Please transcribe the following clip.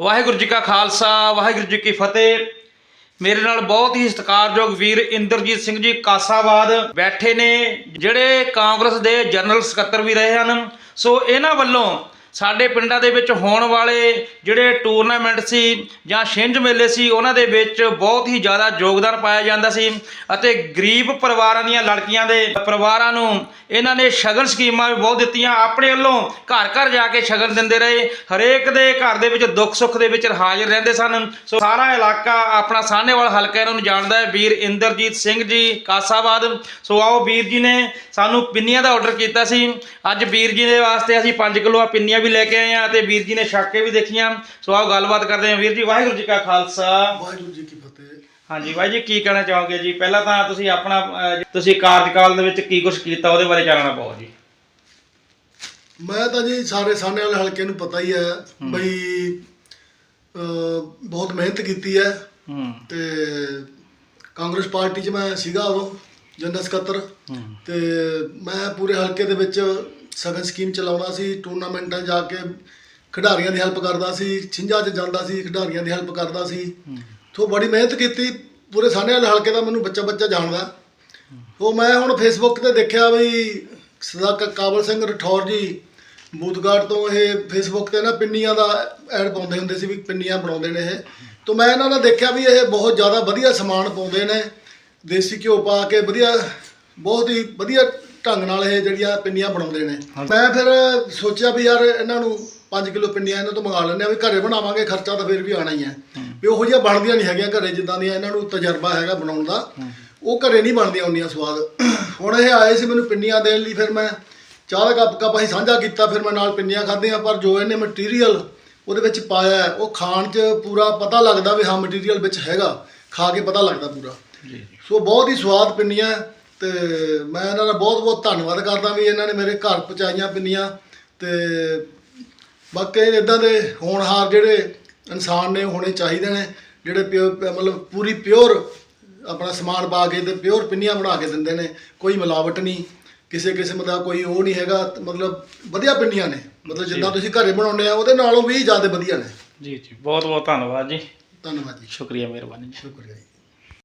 ਵਾਹਿਗੁਰੂ ਜੀ ਕਾ ਖਾਲਸਾ, ਵਾਹਿਗੁਰੂ ਜੀ ਕੀ ਫਤਿਹ। ਮੇਰੇ ਨਾਲ ਬਹੁਤ ਹੀ ਸਤਿਕਾਰਯੋਗ ਵੀਰ ਇੰਦਰਜੀਤ ਸਿੰਘ ਜੀ ਕਾਸਾਬਾਦ ਬੈਠੇ ਨੇ, ਜਿਹੜੇ ਕਾਂਗਰਸ ਦੇ ਜਨਰਲ ਸਕੱਤਰ ਵੀ ਰਹੇ ਹਨ। ਸੋ ਇਹਨਾਂ ਵੱਲੋਂ ਸਾਡੇ ਪਿੰਡਾਂ ਦੇ ਵਿੱਚ ਹੋਣ ਵਾਲੇ ਜਿਹੜੇ ਟੂਰਨਾਮੈਂਟ ਸੀ ਜਾਂ ਛਿੰਝ ਮੇਲੇ ਸੀ, ਉਹਨਾਂ ਦੇ ਵਿੱਚ ਬਹੁਤ ਹੀ ਜ਼ਿਆਦਾ ਯੋਗਦਾਨ ਪਾਇਆ ਜਾਂਦਾ ਸੀ ਅਤੇ ਗਰੀਬ ਪਰਿਵਾਰਾਂ ਦੀਆਂ ਲੜਕੀਆਂ ਦੇ ਪਰਿਵਾਰਾਂ ਨੂੰ ਇਹਨਾਂ ਨੇ ਸ਼ਗਨ ਸਕੀਮਾਂ ਵੀ ਬਹੁਤ ਦਿੱਤੀਆਂ। ਆਪਣੇ ਵੱਲੋਂ ਘਰ ਘਰ ਜਾ ਕੇ ਸ਼ਗਨ ਦਿੰਦੇ ਰਹੇ। ਹਰੇਕ ਦੇ ਘਰ ਦੇ ਵਿੱਚ ਦੁੱਖ ਸੁੱਖ ਦੇ ਵਿੱਚ ਹਾਜ਼ਰ ਰਹਿੰਦੇ ਸਨ। ਸੋ ਸਾਰਾ ਇਲਾਕਾ ਆਪਣਾ ਸਾਹਨੇਵਾਲ ਹਲਕਾ ਇਹਨਾਂ ਨੂੰ ਜਾਣਦਾ ਹੈ। ਵੀਰ ਇੰਦਰਜੀਤ ਸਿੰਘ ਜੀ, ਕਾਸਾਬਾਦ। ਸੋ ਆਓ ਵੀਰ ਜੀ ਨੇ ਸਾਨੂੰ ਪਿੰਨੀਆਂ ਦਾ ਆਰਡਰ ਕੀਤਾ ਸੀ। ਅੱਜ ਵੀਰ ਜੀ ਦੇ ਵਾਸਤੇ ਅਸੀਂ 5 ਕਿਲੋ ਪਿੰਨੀਆਂ ਵੀ ਲੈ ਕੇ ਆਏ ਆ ਤੇ ਵੀਰ ਜੀ ਨੇ ਛੱਕ ਕੇ ਵੀ ਦੇਖੀਆਂ। ਸੋ ਆਓ ਗੱਲਬਾਤ ਕਰਦੇ ਹਾਂ। ਵੀਰ ਜੀ ਵਾਹਿਗੁਰੂ ਜੀ ਕਾ ਖਾਲਸਾ। ਵਾਹਿਗੁਰੂ ਜੀ ਕੀ ਫਤਿਹ। ਹਾਂਜੀ ਬਾਈ ਜੀ ਕੀ ਕਹਿਣਾ ਚਾਹੋਗੇ ਜੀ? ਪਹਿਲਾਂ ਤਾਂ ਤੁਸੀਂ ਆਪਣਾ ਅਹ, ਤੁਸੀਂ ਕਾਰਜਕਾਲ ਦੇ ਵਿੱਚ ਕੀ ਕੁਝ ਕੀਤਾ ਉਹਦੇ ਬਾਰੇ ਜਾਣਨਾ ਪਾਓ ਜੀ। ਮੈਂ ਤਾਂ ਜੀ ਸਾਰੇ ਸਾਹਨੇ ਵਾਲੇ ਹਲਕੇ ਨੂੰ ਪਤਾ ਹੀ ਹੈ ਬਈ ਅਹ, ਬਹੁਤ ਮਿਹਨਤ ਕੀਤੀ ਹੈ। ਹੂੰ। ਤੇ ਕਾਂਗਰਸ ਪਾਰਟੀ 'ਚ ਮੈਂ ਸੀਗਾ ਉਦੋਂ ਜਨਰਲ ਸਕੱਤਰ। ਤੇ ਮੈਂ ਪੂਰੇ ਹਲਕੇ ਦੇ ਵਿੱਚ ਸਗਨ ਸਕੀਮ ਚਲਾਉਂਦਾ ਸੀ ਟੂਰਨਾਮੈਂਟਾਂ ਜਾ ਕੇ ਖਿਡਾਰੀਆਂ ਦੀ ਹੈਲਪ ਕਰਦਾ ਸੀ, ਛਿੰਝਾਂ 'ਚ ਜਾਂਦਾ ਸੀ, ਖਿਡਾਰੀਆਂ ਦੀ ਹੈਲਪ ਕਰਦਾ ਸੀ। ਤੋਂ ਬੜੀ ਮਿਹਨਤ ਕੀਤੀ, ਪੂਰੇ ਸਾਹਨੇ ਵਾਲੇ ਹਲਕੇ ਦਾ ਮੈਨੂੰ ਬੱਚਾ ਬੱਚਾ ਜਾਣਦਾ। ਉਹ ਮੈਂ ਹੁਣ ਫੇਸਬੁੱਕ ਤੇ ਦੇਖਿਆ ਵੀ ਸਰਦਾਰ ਕਾਬਲ ਸਿੰਘ ਰਠੌਰ ਜੀ ਬੂਤਗਾੜ ਤੋਂ ਇਹ ਫੇਸਬੁੱਕ ਤੇ ਨਾ ਪਿੰਨੀਆਂ ਦਾ ਐਡ ਪਾਉਂਦੇ ਹੁੰਦੇ ਸੀ ਵੀ ਪਿੰਨੀਆਂ ਬਣਾਉਂਦੇ ਨੇ ਇਹ। ਤੋਂ ਮੈਂ ਇਹਨਾਂ ਦਾ ਦੇਖਿਆ ਵੀ ਇਹ ਬਹੁਤ ਜ਼ਿਆਦਾ ਵਧੀਆ ਸਮਾਨ ਪਾਉਂਦੇ ਨੇ। ਦੇਸੀ ਘਿਓ ਪਾ ਕੇ ਵਧੀਆ, ਬਹੁਤ ਹੀ ਵਧੀਆ ਢੰਗ ਨਾਲ ਇਹ ਜਿਹੜੀਆਂ ਪਿੰਨੀਆਂ ਬਣਾਉਂਦੇ ਨੇ। ਮੈਂ ਫਿਰ ਸੋਚਿਆ ਵੀ ਯਾਰ ਇਹਨਾਂ ਨੂੰ 5 ਕਿਲੋ ਪਿੰਨੀਆਂ ਇਹਨਾਂ ਤੋਂ ਮੰਗਾ ਲੈਂਦੇ ਆ ਵੀ ਘਰੇ ਬਣਾਵਾਂਗੇ ਖਰਚਾ ਤਾਂ ਫਿਰ ਵੀ ਆਣਾ ਹੀ ਹੈ। ਵੀ ਉਹੋ ਜਿਹੀਆਂ ਬਣਦੀਆਂ ਨਹੀਂ ਹੈਗੀਆਂ ਘਰੇ ਜਿੱਦਾਂ ਦੀਆਂ ਇਹਨਾਂ ਨੂੰ ਤਜਰਬਾ ਹੈਗਾ ਬਣਾਉਣ ਦਾ। ਉਹ ਘਰੇ ਨਹੀਂ ਬਣਦੀਆਂ ਹੁੰਦੀਆਂ ਸਵਾਦ। ਹੁਣ ਇਹ ਆਏ ਸੀ ਮੈਨੂੰ ਪਿੰਨੀਆਂ ਦੇਣ ਲਈ ਫਿਰ ਮੈਂ ਚਾਹ ਦਾ ਕੱਪ ਕੱਪ ਅਸੀਂ ਸਾਂਝਾ ਕੀਤਾ ਫਿਰ ਮੈਂ ਨਾਲ ਪਿੰਨੀਆਂ ਖਾਧੀਆਂ ਪਰ ਜੋ ਇਹਨੇ ਮਟੀਰੀਅਲ ਉਹਦੇ ਵਿੱਚ ਪਾਇਆ ਉਹ ਖਾਣ 'ਚ ਪੂਰਾ ਪਤਾ ਲੱਗਦਾ ਵੀ ਹਾਂ ਮਟੀਰੀਅਲ ਵਿੱਚ ਹੈਗਾ ਖਾ ਕੇ ਪਤਾ ਲੱਗਦਾ ਪੂਰਾ। ਜੀ। ਸੋ ਬਹੁਤ ਹੀ ਸਵਾਦ ਪਿੰਨੀਆਂ ਤੇ ਮੈਂ ਇਹਨਾਂ ਦਾ ਬਹੁਤ ਬਹੁਤ ਧੰਨਵਾਦ ਕਰਦਾ ਵੀ ਇਹਨਾਂ ਨੇ ਮੇਰੇ ਘਰ ਪਹੁੰਚਾਈਆਂ ਪਿੰਨੀਆਂ ਤੇ ਬਾਕੀ ਇਦਾਂ ਦੇ ਹੋਣਹਾਰ ਜਿਹੜੇ ਇਨਸਾਨ ਨੇ ਹੋਣੇ ਚਾਹੀਦੇ ਨੇ ਜਿਹੜੇ ਪਿਓ ਮਤਲਬ ਪੂਰੀ ਪਿਓਰ ਆਪਣਾ ਸਮਾਨ ਪਾ ਕੇ ਤੇ ਪਿਓਰ ਪਿੰਨੀਆਂ ਬਣਾ ਕੇ ਦਿੰਦੇ ਨੇ ਕੋਈ ਮਿਲਾਵਟ ਨਹੀਂ ਕਿਸੇ ਕਿਸਮ ਦਾ ਕੋਈ ਉਹ ਨਹੀਂ ਹੈਗਾ ਮਤਲਬ ਵਧੀਆ ਪਿੰਨੀਆਂ ਨੇ ਮਤਲਬ ਜਿੱਦਾਂ ਤੁਸੀਂ ਘਰੇ ਬਣਾਉਂਦੇ ਆ ਉਹਦੇ ਨਾਲੋਂ ਵੀ ਜ਼ਿਆਦਾ ਵਧੀਆ ਨੇ। ਜੀ ਜੀ ਬਹੁਤ ਬਹੁਤ ਧੰਨਵਾਦ ਜੀ। ਧੰਨਵਾਦ ਜੀ। ਸ਼ੁਕਰੀਆ ਮਿਹਰਬਾਨੀ ਜੀ। ਸ਼ੁਕਰੀਆ ਜੀ।